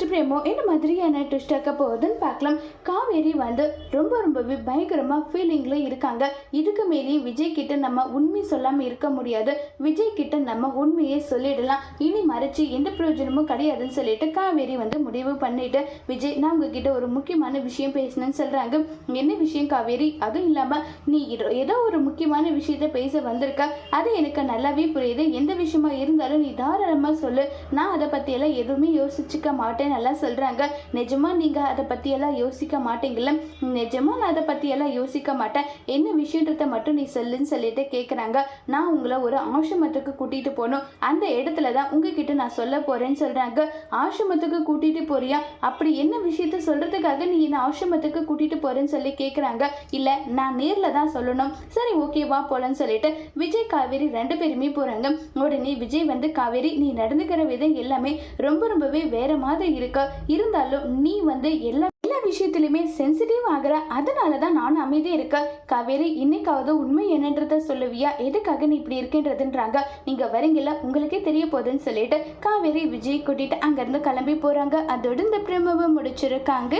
Next பிரேமோ என்ன மாதிரியான twist இருக்க போகுதுன்னு பார்க்கலாம். காவேரி வந்து ரொம்ப ரொம்பவே பயங்கரமாக ஃபீலிங்கில் இருக்காங்க. இதுக்கு மேலேயும் விஜய் கிட்ட நம்ம உண்மை சொல்லாமல் இருக்க முடியாது. விஜய் கிட்ட நம்ம உண்மையை சொல்லிடலாம். இனி மறைச்சு எந்த பிரயோஜனமும் கிடையாதுன்னு சொல்லிட்டு காவேரி வந்து முடிவு பண்ணிட்டு விஜய் நான் உங்ககிட்ட ஒரு முக்கியமான விஷயம் பேசணும்னு சொல்கிறாங்க என்ன விஷயம் காவேரி? அதுவும் இல்லாமல் நீ ஏதோ- ஏதோ ஒரு முக்கியமான விஷயத்த பேச வந்திருக்க. அது எனக்கு நல்லாவே புரியுது. எந்த விஷயமா இருந்தாலும் நீ தாராளமாக சொல்லு. நான் அதை பற்றியெல்லாம் எதுவுமே யோசிச்சுக்க மாட்டேன். நல்லா சொல்கிறாங்க நிஜமா நீங்கள் அதை பற்றியெல்லாம் யோசிக்க மாட்டீங்கல்ல? நிஜமா நான் அதை பற்றியெல்லாம் யோசிக்க மாட்டேன். என்ன விஷயன்றத மட்டும் நீ சொல்லுன்னு சொல்லிட்டு கேட்குறாங்க நான் உங்களை ஒரு ஆசிரமத்துக்கு கூட்டிகிட்டு போகணும் அந்த இடத்துல தான் உங்ககிட்ட நான் சொல்ல போகிறேன்னு சொல்கிறாங்க ஆசிரமத்துக்கு கூட்டிகிட்டு போறியா? அப்படி என்ன விஷயத்த சொல்கிறதுக்காக நீ என்ன ஆசிரமத்துக்கு கூட்டிகிட்டு போகிறேன்னு சொல்லி கேட்குறாங்க இல்லை நான் நேரில் தான் சொல்லணும். சரி ஓகேவா போகலன்னு சொல்லிட்டு விஜய் காவேரி ரெண்டு பேருமே போகிறாங்க உடனே விஜய் வந்து காவேரி நீ நடந்துக்கிற விதம் எல்லாமே ரொம்ப ரொம்பவே வேற மாதிரி இருக்கு. இருந்தாலும் நீ வந்து எல்லா எல்லா விஷயத்துலையுமே சென்சிட்டிவ் ஆகிற. அதனால தான் நான் அமைதியாக இருக்கேன் காவேரி இன்னைக்காவது உண்மை என்னன்றத சொல்லுவியா? எதுக்காக நீ இப்படி இருக்கின்றதுன்றாங்க. நீங்கள் வரீங்களா உங்களுக்கே தெரிய போகுதுன்னு சொல்லிட்டு காவேரி விஜய் கூட்டிட்டு அங்கேருந்து கிளம்பி போகிறாங்க அதோடு இந்த பிரமவை முடிச்சிருக்காங்க.